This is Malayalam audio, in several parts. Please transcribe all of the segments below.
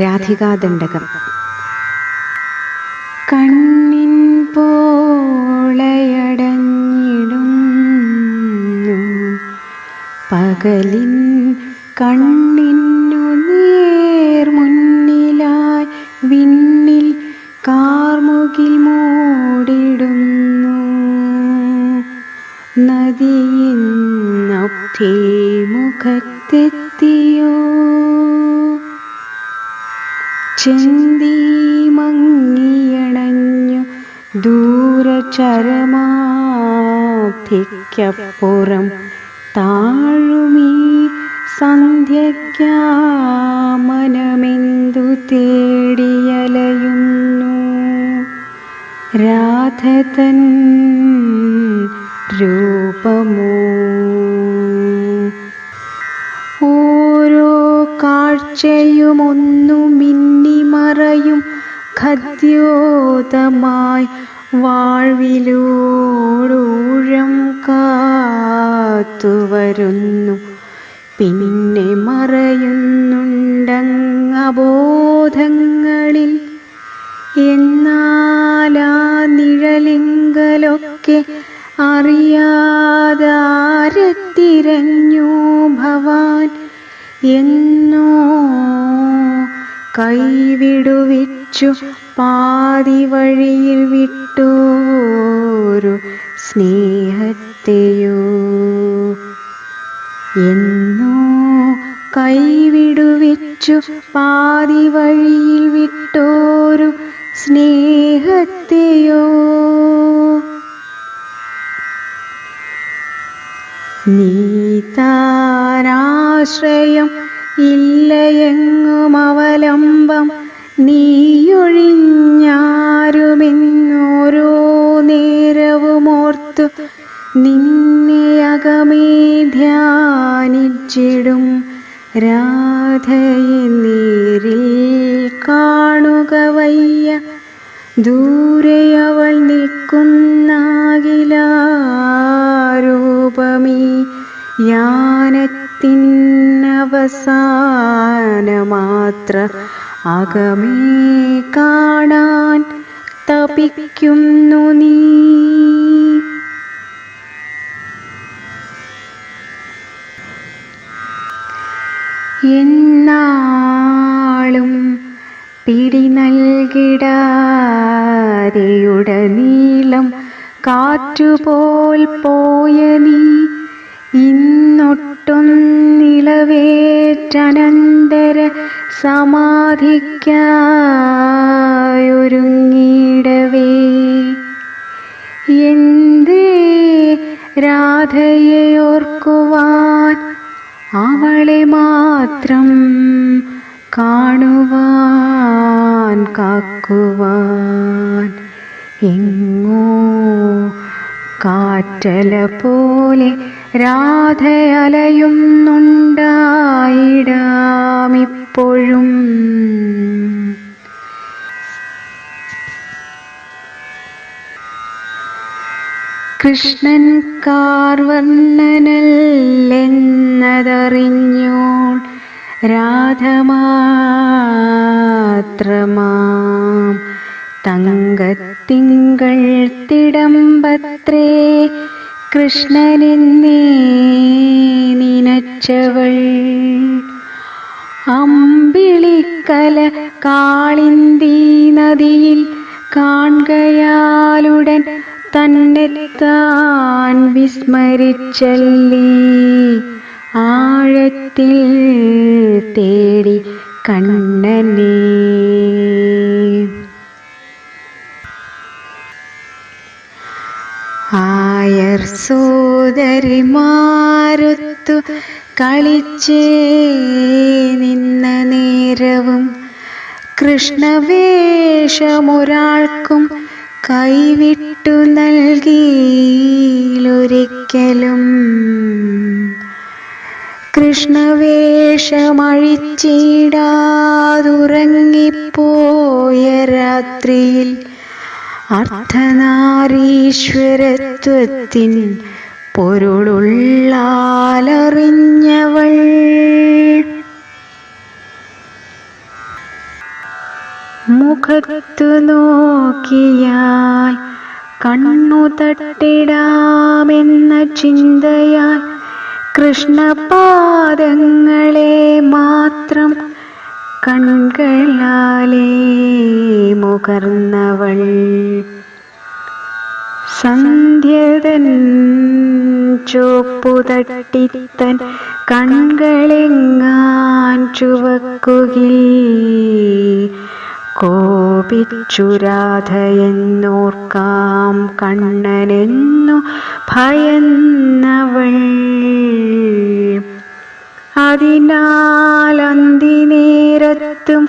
രാധികാദണ്ഡകം കണ്ണിൻ പോളയടഞ്ഞിടുന്നു. പകലിൻ കണ്ണിനു നേർ മുന്നിലായി വിണ്ണിൽ കാർമുകിൽ മൂടിടുന്നു. നദിയിന്നൊക്കെ മുഖത്തെത്തിയോ? ചെന്തി മങ്ങിയണഞ്ഞു ദൂരചരമാധിക്കപ്പുറം. താഴുമീ സന്ധ്യക്കാമനമെന്തു തേടിയലയുന്നു? രാധതൻ രൂപമോ കാഴ്ചയുമൊന്നു മിന്നിമറയും ഖദ്യോതമായി വാഴ്വിലൂഴം കാത്തുവരുന്നു. പിന്നെ മറയുന്നുണ്ടങ്ങബോധങ്ങളിൽ എന്നാലാ നിഴലിങ്കലൊക്കെ അറിയാതാരത്തിരഞ്ഞു ഭവാൻ എന്നോ കൈവിടുവിച്ചു പാതി വഴിയിൽ വിട്ടോരു സ്നേഹത്തെയോ? എന്നോ കൈവിടുവിച്ചു പാതി വഴിയിൽ വിട്ടോരു സ്നേഹത്തെയോ? നീ താനാശ്രയം ഇല്ലയെങ്ങും അവലംബം നീയൊഴിഞ്ഞാരുമെന്നോരോ നേരവുമോർത്തു നിന്നെ അകമേ ധ്യാനിച്ചിടും രാധയെ നേരിൽ കാണുക വയ്യ. ദൂരെ അവൾ നിൽക്കുന്നാകിലാരൂപമീ യാനത്തിനവസാനമാത്ര അകമേ കാണാൻ തപിക്കുന്നു നീ. എന്നാളും പിടി നൽകിടാതെയുടനീളം കാറ്റുപോൽ പോയ നീ ഇന്നൊട്ടും നിളവേറ്റനന്തര സമാധിക്കായൊരുങ്ങിടവേ. എന്തേ രാധയെ ഓർക്കുവാൻ അവളെ മാത്രം കാണുവാൻ കാക്കുവാൻ. എങ്ങോ കാറ്റല പോലെ രാധ അലയുന്നുണ്ടായിടാമിപ്പോഴും കൃഷ്ണൻ കാർവർണനല്ലെന്നതറിഞ്ഞോൾ രാധമാത്രമാം. തങ്കത്തിങ്കൾ തിടമ്പത്രേ കൃഷ്ണനെന്നേ നിനച്ചവൾ. അമ്പിളിക്കല കാളിന്തി നദിയിൽ കാണുകയാലുടൻ താൻ വിസ്മരിച്ചല്ലി. ആഴത്തിൽ തേടി കണ്ണനെ സോദരിമാരൊത്തു കളിച്ചേ നിന്ന നേരവും കൃഷ്ണവേഷമൊരാൾക്കും കൈവിട്ടു നൽകിയിലൊരിക്കലും. കൃഷ്ണവേഷമഴിച്ചിടാതുറങ്ങിപ്പോയ രാത്രിയിൽ അർദ്ധനാരീശ്വരത്വത്തിൻ പൊരുളുള്ളാലറിഞ്ഞവൾ. മുഖത്തു നോക്കിയാൽ കണ്ണു തട്ടിടാമെന്ന ചിന്തയാൽ കൃഷ്ണപാദങ്ങളെ മാത്രം കൺകളാലേ മുകർന്നവൾ സന്ധ്യതൻ ചോപ്പു തട്ടിത്തൻ കൺകളെങ്ങാൻ ചുവക്കുകിൽ. കോപിച്ചുരാധയെന്നോർക്കാം കണ്ണനെന്നു ഭയന്നവൾ. അതിനാൽ അന്തിനേരത്തും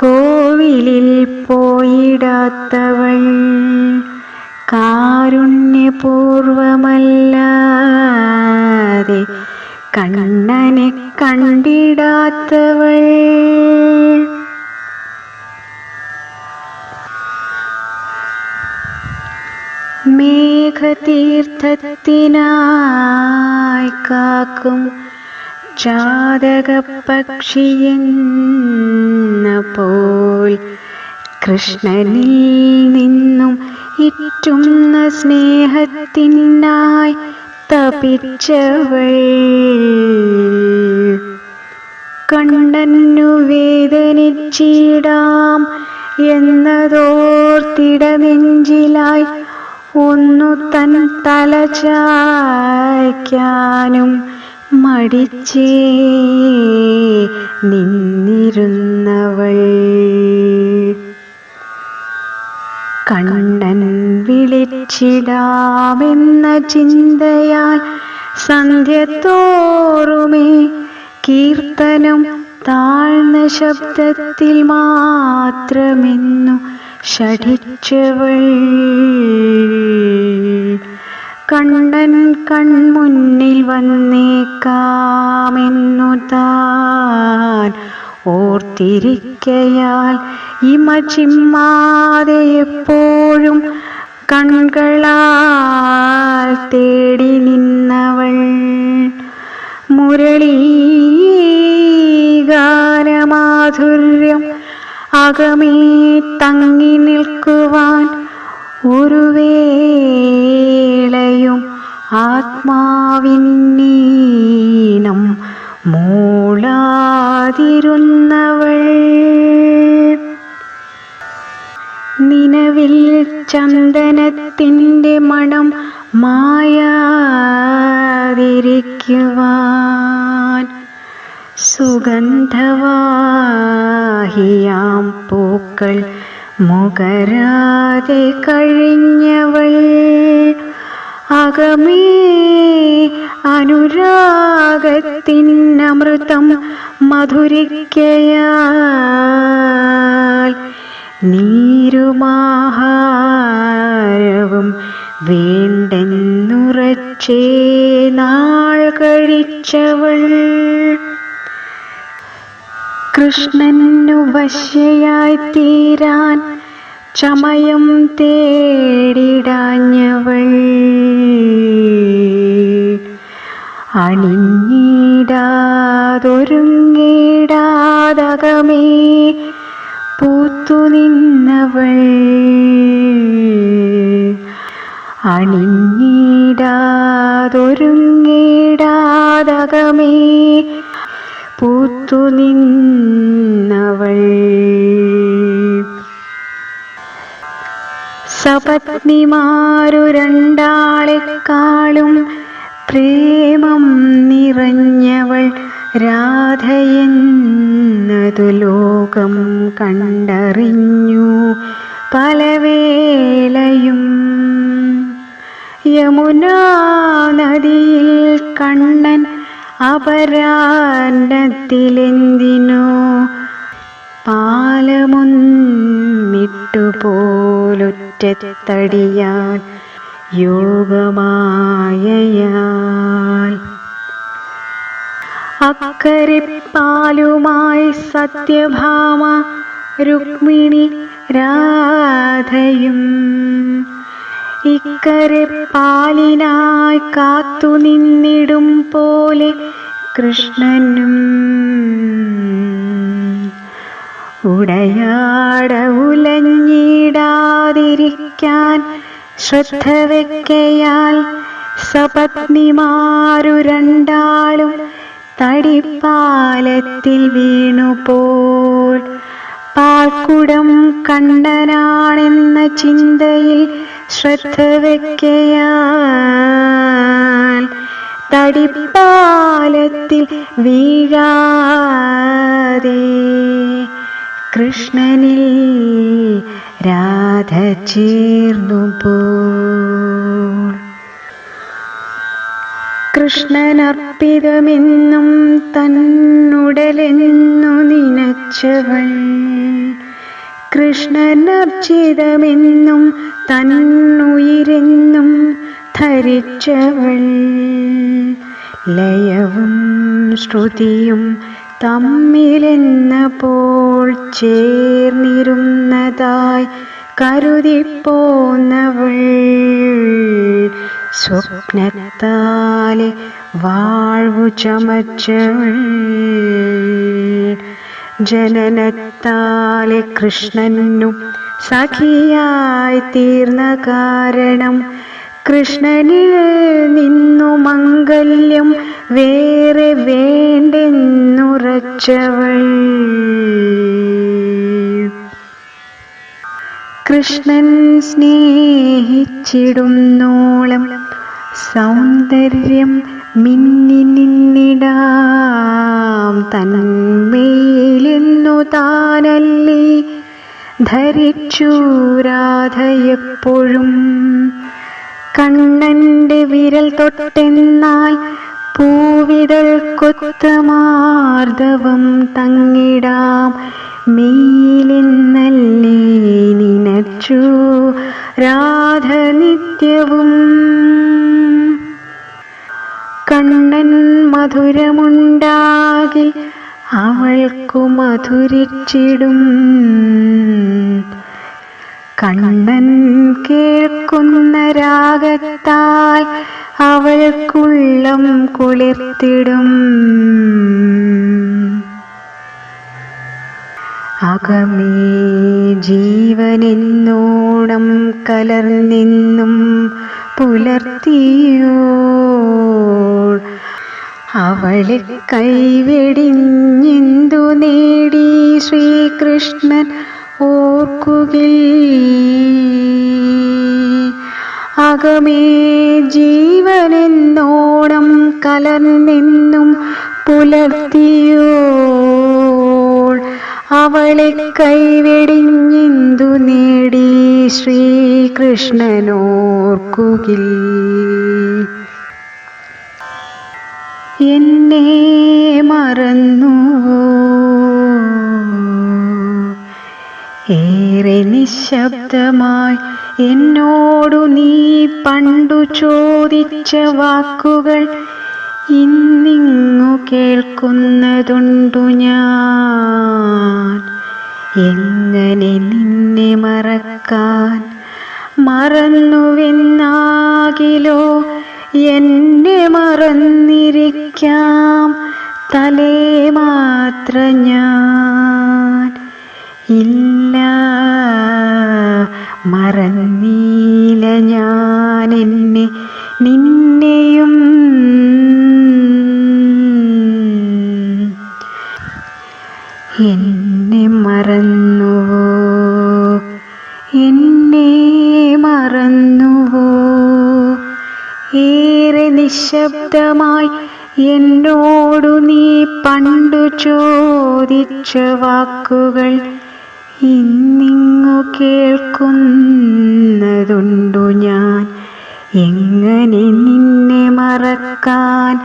കോവിലിൽ പോയിടാത്തവൾ. കാരുണ്യപൂർവമല്ലാതെ കണ്ണനെ കണ്ടിടാത്തവൾ. മേഘതീർത്ഥത്തിനായി കാക്കും ജാതക പക്ഷിയെന്ന പോൽ കൃഷ്ണനിൽ നിന്നും ഇറ്റുന്ന സ്നേഹത്തിനായി തപിച്ചവൾ. കണ്ണനു വേദനിച്ചിടാം എന്നതോർത്തിട നെഞ്ചിലായി ഒന്നു തൻ തല ചായ്ക്കാനും മടിച്ചേ നിന്നിരുന്നവൾ. കണ്ണൻ വിളിച്ചിടാമെന്ന ചിന്തയാൽ സന്ധ്യത്തോറുമേ കീർത്തനം താഴ്ന്ന ശബ്ദത്തിൽ മാത്രമെന്നു ഷഠിച്ചവൾ കണ്ണൻ കൺമുന്നിൽ വന്നേക്കാമെന്നു താൻ ഓർത്തിരിക്കയാൽ ഇമ ചിമ്മാതെ എപ്പോഴും കൺകളാൽ തേടി നിന്നവൾ. മുരളീകാരമാധുര്യം അകമേ തങ്ങി നിൽക്കുവാൻ ഒരു വേളയും ആത്മാവിന്നീനം മൂളാതിരുന്നവൾ ചന്ദനത്തിന്റെ മണം മായാതിരിക്കുവാൻ സുഗന്ധവാഹിയാം പൂക്കൾ മുകരാതെ കഴിഞ്ഞവൾ. അകമേ അനുരാഗത്തിനമൃതം മധുരിക്കയാൽ നീരുമാഹാരവും വേണ്ടെന്നുറച്ചേ നാൾ കഴിച്ചവൾ. കൃഷ്ണനു വശ്യയായി തീരാൻ ചമയം തേടിടാഞ്ഞവൾ. അണിഞ്ഞിടാതൊരുങ്ങിടാതകമേ പൂത്തു നിന്നവൾ. അണിഞ്ഞിടാതൊരുങ്ങിടാതകമേ പൂത്തു നിന്നവൾ. സപത്നിമാരു രണ്ടാളെക്കാളും പ്രേമം നിറഞ്ഞവൾ. രാധയെന്നതു ലോകം കണ്ടറിഞ്ഞു പലവേലയും യമുനാ നദിയിൽ കണ്ണൻ അപരാന്നത്തിലെന്തിനോ പാലമൊന്നിട്ടുപോലൊറ്റത്തടിയാൽ യോഗമായയാൽ അക്കരെ പാലുമായി സത്യഭാമ രുക്മിണി രാധയും. ഇക്കരെ പാലിനായി കാത്തു നിന്നിടും പോലെ കൃഷ്ണനും. ഉടയാട ഉലഞ്ഞിടാതിരിക്കാൻ ശ്രദ്ധ വെക്കയാൽ സപത്നിമാരു രണ്ടാളും തടിപ്പാലത്തിൽ വീണുപോൾ. പാൽക്കുടം കണ്ടനാണെന്ന ചിന്തയിൽ ശ്രദ്ധ വെക്കയാൽ തടിപ്പാലത്തിൽ വീഴാതെ കൃഷ്ണനിൽ രാധ ചേർന്നു പോൾ കൃഷ്ണനർപ്പിതമെന്നും തന്നുടലെന്നു നിനച്ചവൾ. കൃഷ്ണനർച്ചിതമെന്നും തന്നുയിരെന്നും ധരിച്ചവൾ. ലയവും ശ്രുതിയും തമ്മിലെന്ന പോൾ ചേർന്നിരുന്നതായി കരുതിപ്പോന്നവൾ. സ്വപ്നത്താലെ വാഴ്വു ചമച്ചവൾ ജനനത്താലെ കൃഷ്ണനു സഖിയായി തീർന്ന കാരണം കൃഷ്ണനിൽ നിന്നു മംഗല്യം വേറെ വേണ്ടെന്നുറച്ചവൾ. കൃഷ്ണൻ സ്നേഹിച്ചിടുന്നോളം സൗന്ദര്യം മിന്നി നിന്നിടാം. തന്മേലെന്നു താനല്ലേ? ധരിച്ചു രാധയെപ്പോഴും. കണ്ണന്റെ വിരൽ തൊട്ടെന്നാൽ പൂവിതൾ കൊത്തമാർദ്ദവം തങ്ങിടാം. മെയിലെന്നല്ലേ നിനച്ചു രാധ നിത്യവും കണ്ണൻ മധുരമുണ്ടാകി അവൾക്കു മധുരിച്ചിടും. കണ്ണൻ കേൾക്കുന്ന രാഗത്താൽ അവൾക്കുള്ളം കുളിർത്തിടും. അകമേ ജീവനെന്നോണം കലർന്നിന്നും പുലർത്തിയോ അവളെ കൈവെടിഞ്ഞെന്തു നേടി ശ്രീകൃഷ്ണൻ ഓർക്കുകിൽ? അകമേ ജീവനെന്നോണം കലർന്നെന്നും പുലർത്തിയോ അവളെ കൈവെടിഞ്ഞെന്തു നേടി ശ്രീകൃഷ്ണനോർക്കുകിൽ എന്നെ മറന്നു. ഏറെ നിശബ്ദമായി എന്നോടു നീ പണ്ടു ചോദിച്ച വാക്കുകൾ ഇന്നിങ്ങു കേൾക്കുന്നതുണ്ടു ഞാൻ. എങ്ങനെ നിന്നെ മറക്കാൻ മറന്നുവെന്നാകിലോ എന്നെ മറന്നിരിക്കാം തലേ മാത്ര ഞാൻ. ഇല്ല മറന്നീല ഞാൻ എന്നെ. നിന്നെയും ചോദിച്ച വാക്കുകൾ ഇന്നിങ്ങു കേൾക്കുന്നതുണ്ടു ഞാൻ? എങ്ങനെ നിന്നെ മറക്കാൻ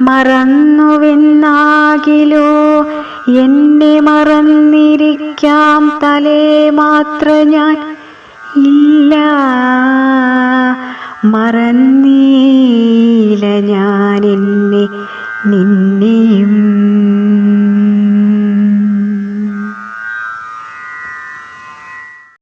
മറന്നുവെന്നാകിലോ? എന്നെ മറന്നിരിക്കാം തലേ മാത്ര ഞാൻ. ഇല്ല മറന്നീല ഞാൻ എന്നെ. നിന്നെ